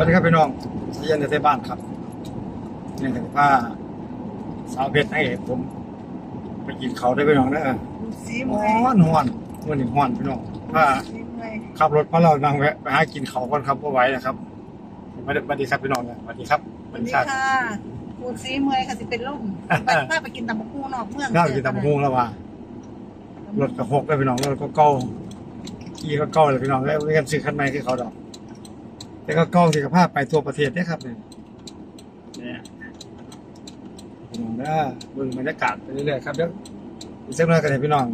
วัสดีครับพี่น้องเยี่ยนในบ้านครับเนี่ยถึงผ้าสาวเพชรให้ผมไปกินเขาวได้พี่น้องนะดูซีมฮ้ไงอนฮ้อนเมื่อนี่ฮ้อนพี่น้องผ้าซีมไงขับรถเพราะเรานั่งแวะไปหากินเขาวก่อนครับก็ไหว้นะครับสวัสดีสวัสดีครับพี่น้องนะสวัสดีครับสวัสดีค่ะกูซีมไงค่ะสิเป็นลมไปพาไปกินตำบักหุ่งนอกเมืองข้าวกินตำบักหุ่งแล้วว่ะรถกระหกได้พี่น้องรถก็เก้าขี่ก็เก้าเลยพี่น้องแล้วไม่กันซื้อคันใหม่คือเขาดอก แต่ก็เก้าที่กับภาพไปทั่วประเทศเนี่ยครับเนี่ยเนี่ยพี่น้องนะเบิ่งบรรยากาศไปเรื่อยๆครับเดี๋ยวอีกสักหน่อยกันเลยพี่น้อง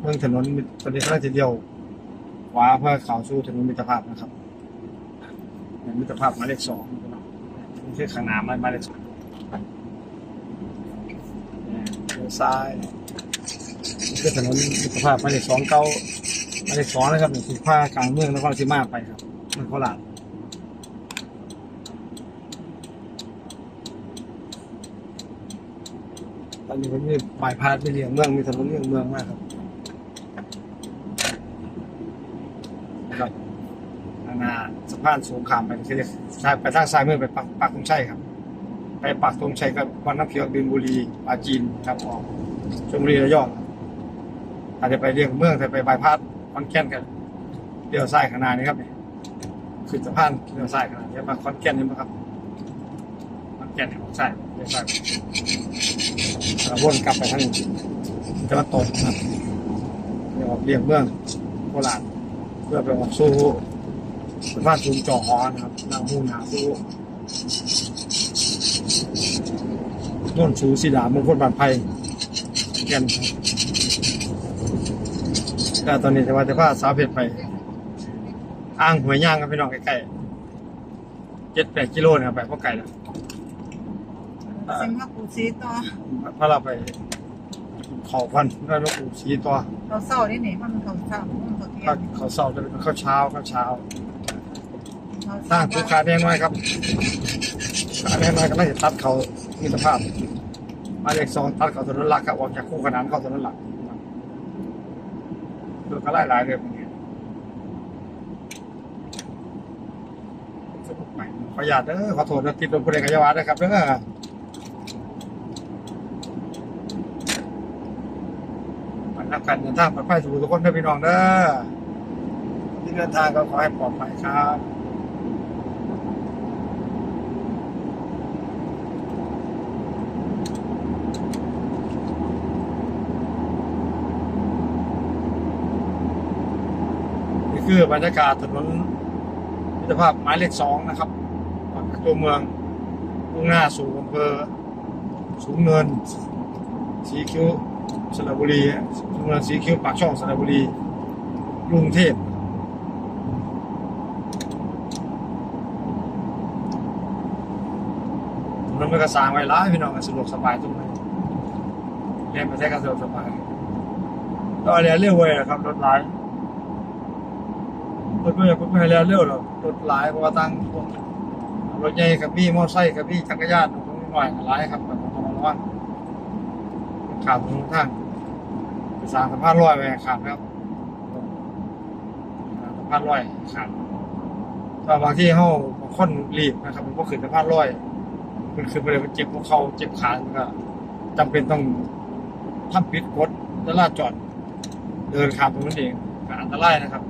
เบิ่งถนนมิตอนนี้กำลังจะเดียวขวาเพื่อเขาสู่ถนนมิตรภาพนะครับเนี่ยมิตรภาพหมายเลขสองพี่น้องนี่คือข้างหน้ามาหมายเลขสองเนี่ยเลี้ยวซ้ายนี่คือถนนมิตรภาพหมายเลขสองเก้าหมายเลขสองนะครับนี่คือผ้ากลางเมืองนครศรีมาไปครับมืองโคราช ตอนนี้ผมมีบายพาสไปเลี่ยงเมืองมีถนนเลี่ยงเมืองมากครับนะครับนานาสะพานสูงขามไปที่เรียกซ้ายไปทางซ้ายมือไปปักปักตรงชัยครับ ไปปักตรงชัยกับวันน้ำเขียวบินบุรีปราจีนครับออกชลบุรีระยองอาจจะไปเลี่ยงเมืองแต่ไปบายพาสคอนแก่นกันเลี้ยวซ้ายขานาดนี้ครับเนี่ยขึ้นสะพานเลี้ยวซ้ายขานาดนี้มาคอนแก่นนี่มั้งครับคอนแก่นของซ้าย เลี้ยวซ้านกลับไปทางตะวันตกนะครับเรียกเรียงเมืองโคราชเพื่อไปออกสู่สะพานสูงจอหอนะครับนางมูนาสู่ต้นสูสีดามงคลบานไพแกันแต่ตอนนี้จะว่าจะพาสาวเพชรไป อ้างหวยย่างครับพี่น้องใกล้ๆเจ็ดแปดกิโลนะครับไปพราะไกลแล้ว ซิมว่ากูซีต่อพาเราไปเขาพันได้ลูกปูชีตัวเราเศร้าได้หนิมันเขาเศร้ามันเขาเที่ยข้าวงเขาวเสาจะเป็นข้าวเช้าข้าวเช้าเราสร้างทุกขาแน่น้อยครับขาแน่น้อยก็ไม่ตัดเขามีสภาพหมายเลขสองตัดเขาถนนหลักครับออกจากคู่ขนานเข้าถนนหลักดูก็ไล่หลายเรื่องนี้ขออนุญาตเด้อขอโทษนะติดลมผู้ใดกายาวาด้วยครับเด้อ นักการเดินทางปลอดภัยสู่ทุกคนด้วยพี่น้องเด้อที่เดินทางก็ขอให้ปลอดภัยครับนี่คือบรรยากาศถนนมิตรภาพหมายเลขสองนะครับตัวเมืองมุ่งหน้าสู่อำเภอสูงเนินสีคิ้ว สระบุรีสูงเนินสีคิ้วปากช่องสระบุรีกรุงเทพถนนมันก็สร้างไว้หล้ายพี่น้องกันสะดวกสบายตรงนี้เรียนไปใช้กันสะดวกสบายก็เรียนเรื่อยเว้ยนะครับรถหลายรถไม่รถไม่ให้แล้วเร็วหรอกรถหลายเพราะว่าตั้งพวกรถใหญ่กับพี่มอเตอร์ไซค์กับพี่จักรยานของหน่อยหลายครับแบบต้องระวังขาดตรงทาง สร้างสะพานลอยไปขาดครับสะพานลอยขาดแต่บางที่เขาบางคนรีบนะครับ มันก็ขึ้นสะพานลอยมันขึ้นไปเลยมันเจ็บพวกเขาเจ็บขามันก็จำเป็นต้องทำปิดกดจราจอดเดินข้ามตรงนั้นเองก็อันตรายนะครับ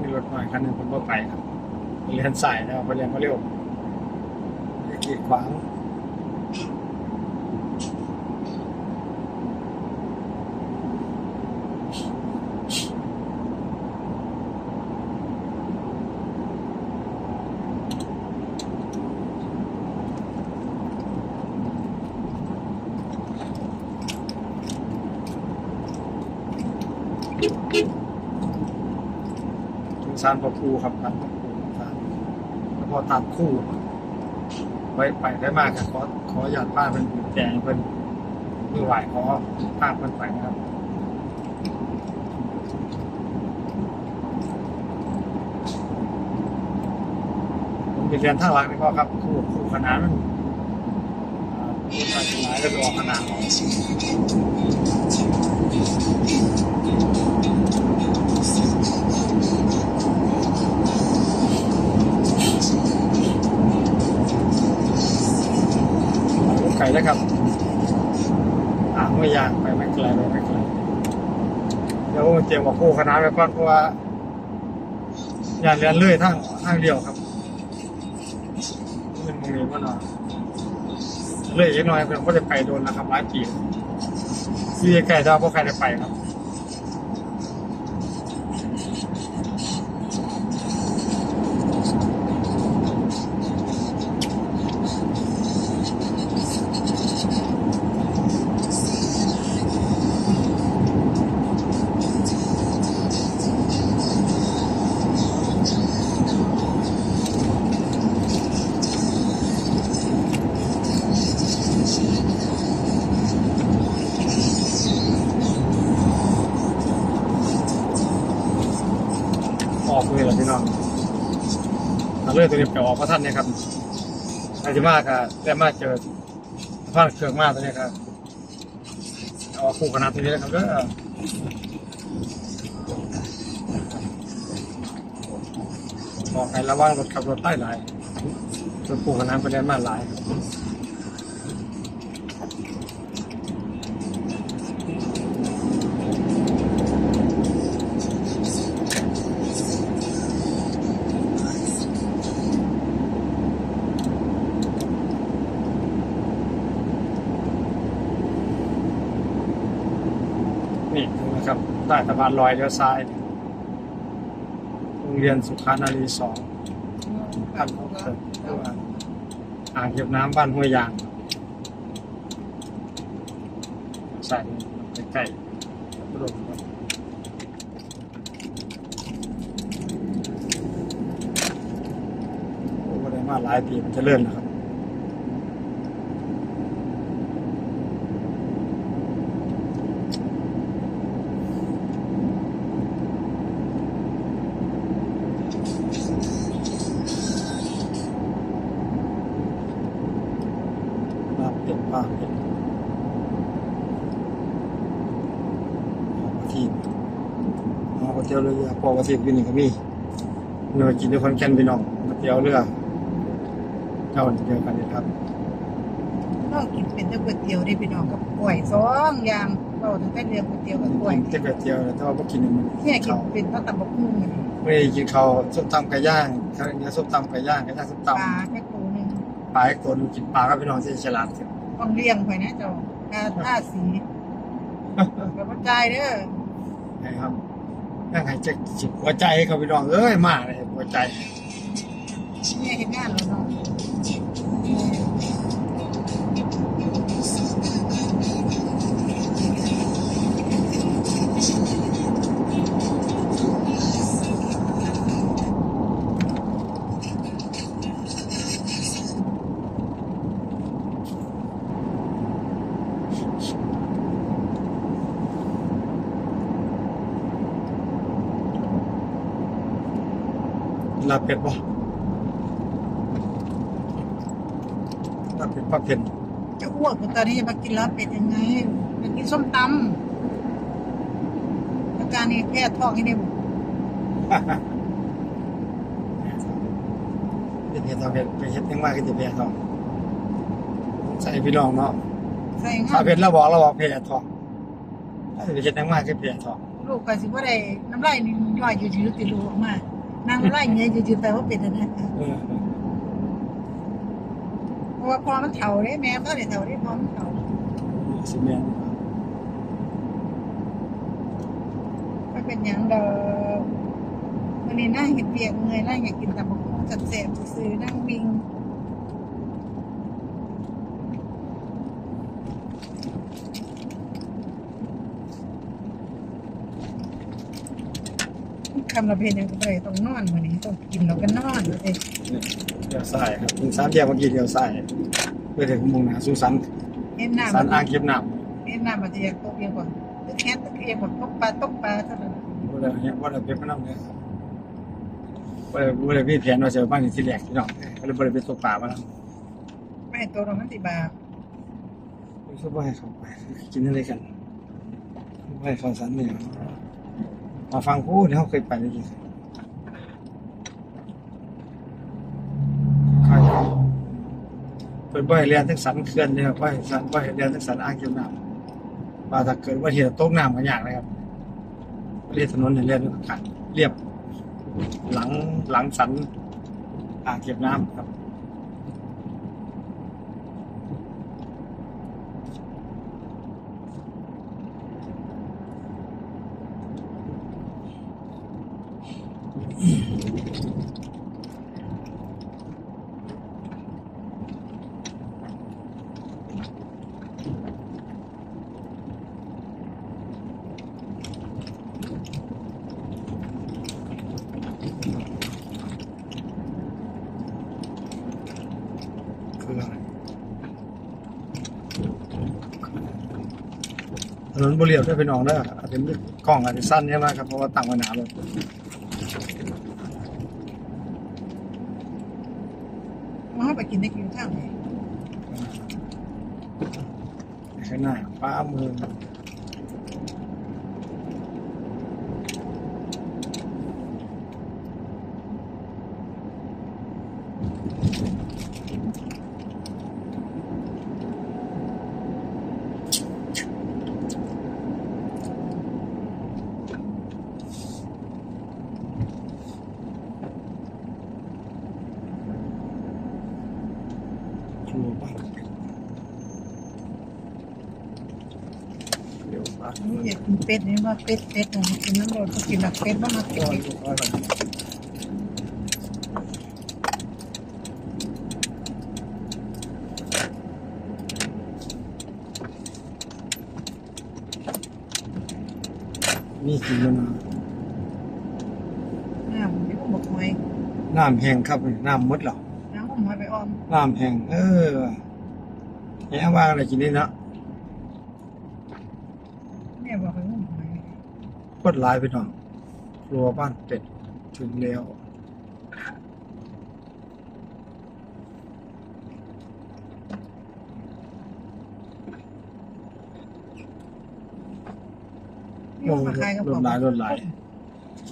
มีรถหน่อย คันหนึ่งผมก็ไปครับเรียนสายนะครับไปเรียนมาเร็วไม่กีดขวาง ถึงซานปะพูครับตัดปะพูครับแล้วพอตัดคู่ ไว้ไปได้มากครับขอขอหยาดบ้านเป็นแจงเป็นมือไหวขอภาพเป็นไปนะครับเป็นเรียนท่างหลักนี่ก็ครับคู่คู่ขนานมันอ่าคู่การจหมายก็จะออกขนาดออก นะครับอ่าไม่ยากไปไม่ไกลไปไม่ไกลเดี๋ยวผมเตรียมกับคู่ขนะไปก่อนเพราะว่าอย่าเรียนเลื่อยทางทางเดียวครับเป็นโรงเรียนว่าเนาะเลยอีกหน่อยเพื่อนก็จะไปโดนนะครับหลายปีที่ใกล้ๆถ้าพวกใครได้ไปครับ ถ้าเลยตัวนี้ไปออกพระท่านเนี่ยครับอาจะมากอะแต่มากเจอพระเครื่องมากตัวนี้ครับเอาคู่คณะตัวนี้นะครับก็บอกให้ระวังรถขับรถใต้หลายรถคู่คณะไปได้มาหลาย ใต้สะพานลอยเลี้ยวซ้ายโรงเรียนสุขานารีสองบ้านของเกิดอ่างเก็บน้ำบ้านห้วยยางใส่ใกล้ๆกระโดดครับโอ้ได้มาหลายปีมันจะเลื่อนนะครับ ป็ดปลาเป็ดปลาทีมอ๋อก๋วยเตี๋ยวเรือปอปลาทีมกินนี่ก็มีเนื้อกินด้วยคนแก่นพี่น้องก๋วยเตี๋ยวเรือเจ้าเดียวกันนี่ครับเรากินเป็นแต่ก๋วยเตี๋ยวได้พี่น้องกับกล้วยสองอย่างเราถึงได้เรียนก๋วยเตี๋ยวกับกล้วยกินแต่ก๋วยเตี๋ยวแต่ว่าไม่กินมันเนี่ยกินข้าวเป็นข้าวตำบักหุ่งนี่ไม่ได้กินข้าวส้มตำไก่ย่างข้าวเหนียวส้มตำไก่ย่างไก่ย่างส้มปตลาแค่ตัวหนึงำปลาอีกตัวหนึงกินปลาก็พี่น้องที่ฉลาดครับ ต้องเลี้ยงไปนะเจ้าค่าท่าสีกับว่าจ่ายเด้อนะครับนั่งหายใจจิบหัวใจให้เขาพี่น้องเอ้ยมาเลยหัวใจเนี่ยเห็นงานแล้วเนาะาบเป็ดบ่ลาบเป็ดปลาเพ็นจะอ้วกก็ตอนนี้จะมากินแล้วเป็ดยังไงไปกินส้มตำอาการนี้แพ้ท้องให้ได้บุเป็นเห็ดเอาเห็ดไปเห็ดยังมากก็จะเพียทองใส่พี่น้องเนาะใส่งาถ้านเพ็ดเราบอกเราบอกเพียทองถ้าจะไปเห็ดยังมากก็เพียทองลูกก็สิว่าได้น้ำลายนี่ย่อยยืดๆติดลูกออกมา น้ำลายเงี้ยยืดๆไปว่าเป็นอันนั้นเออเพราะว่าพอมันเถาได้แม่ก็ได้เถาได้พอมันเถาสิเมียนไม่เป็นหยังดอกวันนี้นั่งเห็นเปียกเงยนั่งอยากกินตำบักหุ่งจัดแสบซื้อนั่งวิง คำละเพลงยังก็เลยต้องนอนวันนี้ต้องกินแล้วก็นอนเลยเดี๋ยวใส่ครับถึงสามเดียวเมื่อกี้เดี๋ยวใส่เพื่อถึงมุงนาสุสันเอ็นน้ำสันอ่างเก็บน้ำเอ็นน้ำมันจะยากตกเพียงก่อนแคงตะเคียงหมดตกปลาตกปลาเท่านั้นว่าเดี๋ยวเนี้ยว่าเดี๋ยวเก็บน้ำเนี่ยบ่ได้บ่ได้มีแผนว่าจะเอาบ้านนี่ที่แรกพี่น้องก็เลยบ่ได้ไรเป็นตกปลามาแล้วไม่ตัวเรามันสิบาทรู้สึกว่าให้เขาไปกินอะไรกันไม่ให้เขาสันเนี่ย มาฟังพูดที่เขาเคยไปได้ยินใครเป็นให้เรียนทั้งสันเขื่อนเนี่ยบ่ให้สันบ่ให้เรียนทั้งสันอ่างเก็บน้ำว่าถ้าเกิดว่าเหตุตกน้ำกันอย่างนะครับเรียนถนนเนี่ยเรียนด้วยกันเรียบ หลังหลังสันอ่างเก็บน้ำครับ นนบุเรียบได้เป็นองได้อาจจะมีกล้องอาจจะสั้นใช่ไหมครับเพราะว่าต่างกันหนาเลยมาให้ไปกินได้กินข้าวไหนข้างหน้าป้ามือครัวบ้านเป็ดเดี๋ยวป้า นี่อยา กินเป็ดนี่ว่าเป็ดเป็ดนะกินน้ำโดนก็กินแบบเป็ดบ้างมาก่อนเป็ดลูกก่อนมีกินแล้วนะน้ำเดี๋ยวผมบอกหอยน้ำแห้งครับนี่น้ำมดเหรอน้ำผมหอยไปออมน้ำแห้งเออแห้งว่าอะไรกินนี่นะ แม่บอกไปงมหอย กดไลน์ไปหน่อยครัวบ้านเป็ดถึงแล้วนี่ว่ามาขายกับรผมถหลายรถหลาย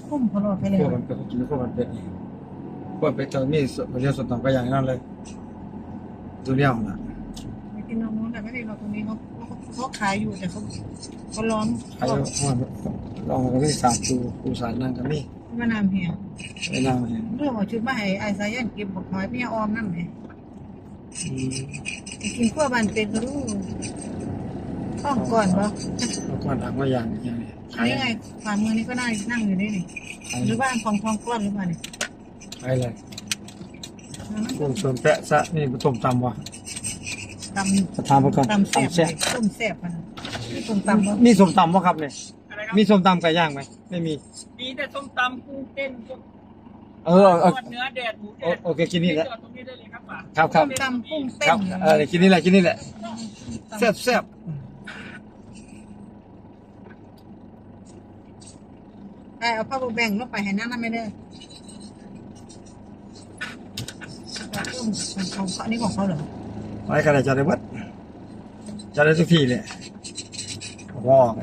พุ่มพอรอดไปแล้พววกมันเป็นกินพวกมันเป็ดนี่พวกเป็ดตอนนี้มันจะสดต่อก็อย่างนั้นเลยตัวเดียวนะไปกินตรงนู้นแต่ไม่ได้เราตรงนี้เขา เขาขายอยู่แต่เขาเขาล้อมใครว่าลองก็มีสามตูปูสารนั่งก็มีมานำเหี่ยไปนั่งเห็นเรื่องของชุดมาให้ไอ้สายันเก็บบอกหอยเมียออมนั่นไงกินขั้วบานเป็นก็รู้ต้องก่อนบ่แล้วก็ทำว่าอย่างอย่างนี้อันนี้ไงฝ่ามือนี่ก็น่านั่งอยู่นี่นี่หรือบ้านของทองก้อนหรือเปล่าเนี่ยใครเลยกุ้งส่วนแปะซะนี่ผสมตำวะ ตำจะทำมาก่อนตำแซ่บตำแซ่บต้มแซ่บมันต้มตำบ่มีส้มตำวะครับเนี่ยอะไรครับมีส้มตำไก่ย่างไหมไม่มี มีแต่ส้มตำกุ้งเต้นพวกเออเออทอดเนื้อแดดหมูแดโอดโอเคกินนี่แหละจอดตรงนี้ได้เลยครับป่าครับครับต้มตำกุ้งเต้คนรับเออกินนี่แหละกินนี่แหละแซ่บแซ่บไอ้เอาผ้าแบ่งลงไปให้นั่นน่ะไม่ได้ต้มของเขาอันนี้ของเขาเหรอ ไว้กันเลยจะได้วัดจะได้ทุกที่เลยว่อไง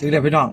ถึงเดี๋ยวพี่น้อง